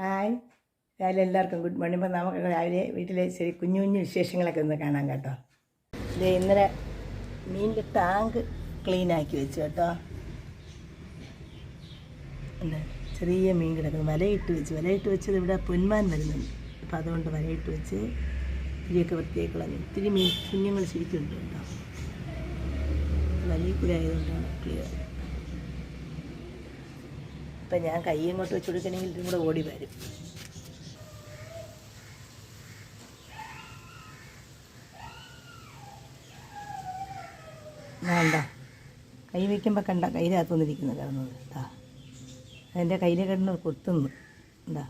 Hi. രാവിലെ എല്ലാവർക്കും good morning. ഇപ്പം നമുക്ക് രാവിലെ വീട്ടിലെ ശരി കുഞ്ഞു കുഞ്ഞു വിശേഷങ്ങളൊക്കെ ഒന്ന് കാണാം കേട്ടോ. ഇത് ഇന്നലെ മീനിന്റെ ടാങ്ക് ക്ലീൻ ആക്കി വെച്ചു കേട്ടോ. ചെറിയ മീൻ കിടക്കുന്നു. വലയിട്ട് വെച്ച്. വലയിട്ട് വെച്ചത് ഇവിടെ പൊന്മാൻ വരുന്നുണ്ട്. അപ്പോൾ അതുകൊണ്ട് വലയിട്ട് വെച്ച് ഇത്തിരിയൊക്കെ വൃത്തിയാക്കി കളഞ്ഞു. ഇത്തിരി മീൻ കുഞ്ഞുങ്ങൾ ശരിക്കുണ്ട് കേട്ടോ. വലിയ കൂടെ ആയതുകൊണ്ടാണ് ക്ലിയർ ഇപ്പം ഞാൻ കൈ ഇങ്ങോട്ട് വെച്ച് കൊടുക്കണമെങ്കിൽ ഇതും കൂടെ ഓടി വരും. വേണ്ട കൈ വയ്ക്കുമ്പോൾ കണ്ട കയ്യിലകത്തുനിന്നിരിക്കുന്നു കിടന്നത്. എന്താ അതിന്റെ കയ്യിൽ കിടന്ന് കൊത്തുന്നു എന്താ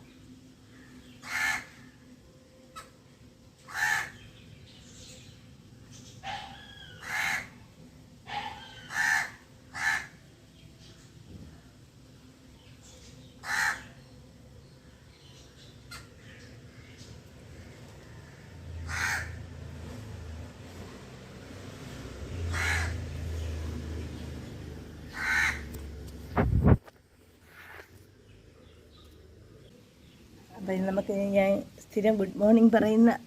അപ്പം നമുക്ക് ഞാൻ സ്ഥിരം ഗുഡ് മോർണിംഗ് പറയുന്ന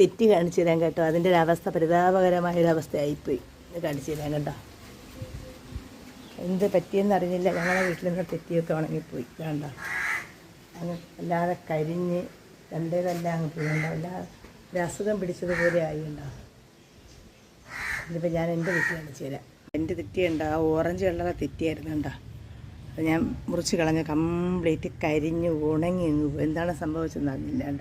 തെറ്റ് കാണിച്ചു തരാൻ കേട്ടോ. അതിന്റെ ഒരു അവസ്ഥ പരിതാപകരമായൊരവസ്ഥയായിപ്പോയി. കാണിച്ചു തരാൻ കേട്ടോ. എന്ത് പറ്റിയെന്ന് അറിഞ്ഞില്ല. ഞങ്ങളെ വീട്ടിൽ നിന്ന് തെറ്റിയൊക്കെ ഉണങ്ങിപ്പോയി. വേണ്ട അങ്ങ് അല്ലാതെ കരിഞ്ഞ് രണ്ടേതല്ല അങ്ങ് പോയിണ്ടോ? അല്ലാതെ ഒരു അസുഖം പിടിച്ചതുപോലെ ആയിണ്ടോ? ഇതിപ്പോൾ ഞാൻ എന്റെ തെറ്റി കാണിച്ചു തരാം. എന്റെ തെറ്റിയുണ്ടോ ആ ഓറഞ്ച് കളറെ തെറ്റിയായിരുന്നു കേട്ടോ അത് ഞാൻ മുറിച്ച് കളഞ്ഞ് കംപ്ലീറ്റ് കരിഞ്ഞ് ഉണങ്ങി എന്താണ് സംഭവിച്ചതെന്ന് അറിഞ്ഞില്ലാണ്ട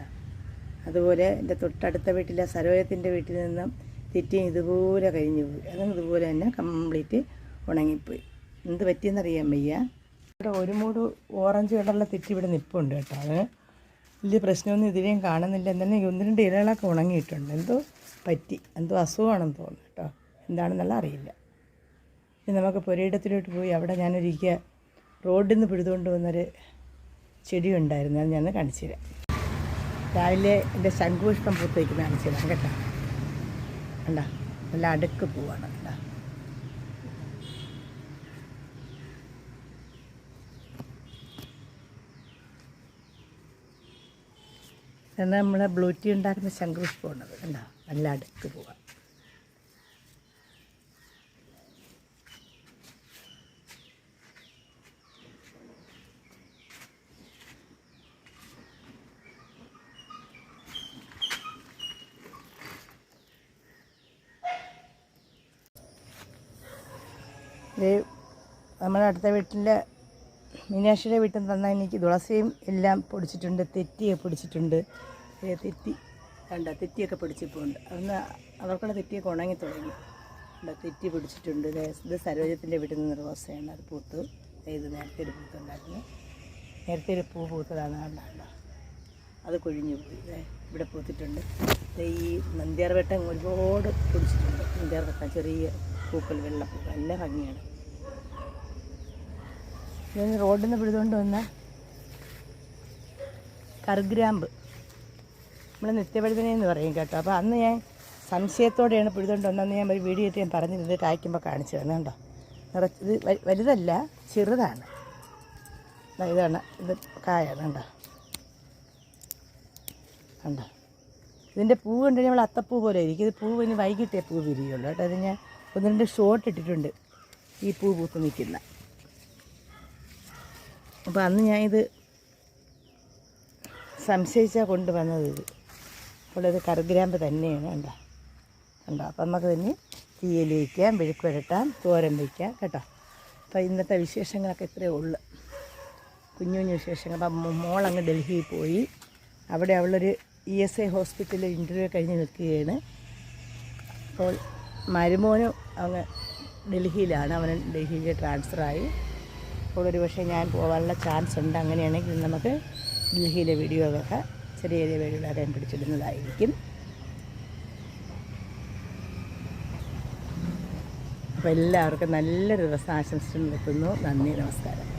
അതുപോലെ എന്റെ തൊട്ടടുത്ത വീട്ടിലെ സരോജത്തിന്റെ വീട്ടിൽ നിന്നും തെറ്റി ഇതുപോലെ കരിഞ്ഞു പോയി. അതും ഇതുപോലെ തന്നെ കംപ്ലീറ്റ് ഉണങ്ങിപ്പോയി. എന്ത് പറ്റിയെന്നറിയാൻ വയ്യ. ഇവിടെ ഒരു മൂട് ഓറഞ്ച് കളറിലെ തെറ്റി ഇവിടെ നിപ്പുണ്ട് കേട്ടോ. അത് വലിയ പ്രശ്നമൊന്നും ഇതിലെയും കാണുന്നില്ല. എന്നാലും ഒന്ന് രണ്ട് ഇലകളൊക്കെ ഉണങ്ങിയിട്ടുണ്ട്. എന്തോ പറ്റി. എന്തോ അസുഖമാണെന്ന് തോന്നുന്നു കേട്ടോ. എന്താണെന്നുള്ള അറിയില്ല. ഇനി നമുക്ക് പുരയിടത്തിലോട്ട് പോയി. അവിടെ ഞാനൊരിക്കൽ റോഡിൽ നിന്ന് പിഴുതുകൊണ്ട് വന്നൊരു ചെടി ഉണ്ടായിരുന്നു അത് ഞാൻ കാണിച്ചു തരാം രാവിലെ എന്റെ ശംഖുപുഷ്പം പൂത്ത് വയ്ക്കുന്ന കാണിച്ചു തരാം കേട്ടോ. കണ്ട? നല്ല അടുക്ക് പൂവാണ്. കേട്ടോ എന്നാൽ നമ്മളെ ബ്ലൂ ടീ ഉണ്ടാക്കുന്ന ശംഖുപുഷ്പമാണത് കണ്ടോ? നല്ല അടുക്ക് പോവാം ഇത് നമ്മുടെ അടുത്ത വീട്ടിലെ മീനാക്ഷിയുടെ വീട്ടിൽ നിന്ന് തന്ന എനിക്ക് തുളസിയും എല്ലാം പൊടിച്ചിട്ടുണ്ട് തെറ്റിയെ പൊടിച്ചിട്ടുണ്ട്. തെറ്റി കണ്ട തെറ്റിയൊക്കെ പൊടിച്ചിപ്പോണ്ട് അന്ന് അവർക്കുള്ള തെറ്റിയൊക്കെ ഉണങ്ങി തുടങ്ങി. തെറ്റി പിടിച്ചിട്ടുണ്ട്. ഇത് സരോജത്തിന്റെ വീട്ടിൽ നിന്ന് റോസയാണ്. അത് പൂത്ത്. ഇത് നേരത്തെ ഒരു പൂത്തുണ്ടായിരുന്നു. നേരത്തെ ഒരു പൂ പൂത്തതാണ്. കണ്ട അത് കൊഴിഞ്ഞു പോയി. ഇവിടെ പൂത്തിട്ടുണ്ട്. ഈ നന്ദ്യാർവട്ടം ഒരുപാട് പൊടിച്ചിട്ടുണ്ട്. നന്ദ്യാർവട്ടം ചെറിയ പൂക്കൾ വെള്ളപ്പൂക്കൾ നല്ല ഭംഗിയാണ്. ഞാൻ റോഡിൽ നിന്ന് പിടിതുകൊണ്ട് വന്ന കറുഗ്രാമ്പ്. നമ്മൾ നിത്യവഴുതന എന്ന് പറയും കേട്ടോ. അപ്പോൾ അന്ന് ഞാൻ സംശയത്തോടെയാണ് പിടിതുകൊണ്ട് വന്നതെന്ന് ഞാൻ ഒരു വീഡിയോ ഇട്ട് ഞാൻ പറഞ്ഞിരുന്നത് കായ്ക്കുമ്പോൾ കാണിച്ചു തന്നെ കേട്ടോ. നിറച്ച് ഇത് വലുതല്ല ചെറുതാണ്. ഇതാണ്. ഇത് കായാണ് കണ്ടോ? കണ്ടോ? ഇതിന്റെ പൂവ് കണ്ടു? നമ്മൾ അത്തപ്പൂ പോലെ ഇരിക്കും. ഇത് പൂവ് ഇനി വൈകിട്ടേ പൂ വിരിയുള്ളൂ കേട്ടോ. അത് ഞാൻ ഒന്ന് രണ്ട് ഷോട്ട് ഇട്ടിട്ടുണ്ട്. ഈ പൂ പൂത്ത് നിൽക്കുന്ന. അപ്പോൾ അന്ന് ഞാൻ ഇത് സംശയിച്ചാൽ കൊണ്ടുവന്നത് ഇത്. അപ്പോൾ ഇത് കറുഗ്രാമ്പ് തന്നെയാണ് കണ്ടോ? കണ്ടോ? അപ്പം നമുക്ക് തന്നെ തീയൽ വയ്ക്കാം മെഴുക്ക് വരട്ടാം തോരൻ വയ്ക്കാം കേട്ടോ. അപ്പോൾ ഇന്നത്തെ വിശേഷങ്ങളൊക്കെ ഇത്രയേ ഉള്ളു. കുഞ്ഞു കുഞ്ഞു വിശേഷങ്ങൾ. അപ്പം മോളങ്ങ് ഡൽഹിയിൽ പോയി. അവിടെ അവളൊരു ഇ എസ് ഐ ഹോസ്പിറ്റലിൽ ഇന്റർവ്യൂ കഴിഞ്ഞ് നിൽക്കുകയാണ്. അപ്പോൾ മരുമോനും അങ്ങ് ഡൽഹിയിലാണ്. അവന് ഡൽഹിയിൽ ട്രാൻസ്ഫറായി അപ്പോൾ ഒരു പക്ഷേ ഞാൻ പോകാനുള്ള ചാൻസ് ഉണ്ട്. അങ്ങനെയാണെങ്കിൽ നമുക്ക് ഡൽഹിയിലെ വീഡിയോകളൊക്കെ ചെറിയ ചെറിയ വീഡിയോകളൊക്കെ ഞാൻ പിടിച്ചിടുന്നതായിരിക്കും. അപ്പോൾ എല്ലാവർക്കും നല്ലൊരു ദിവസം ആശംസിച്ചു നിർത്തുന്നു. നന്ദി നമസ്കാരം.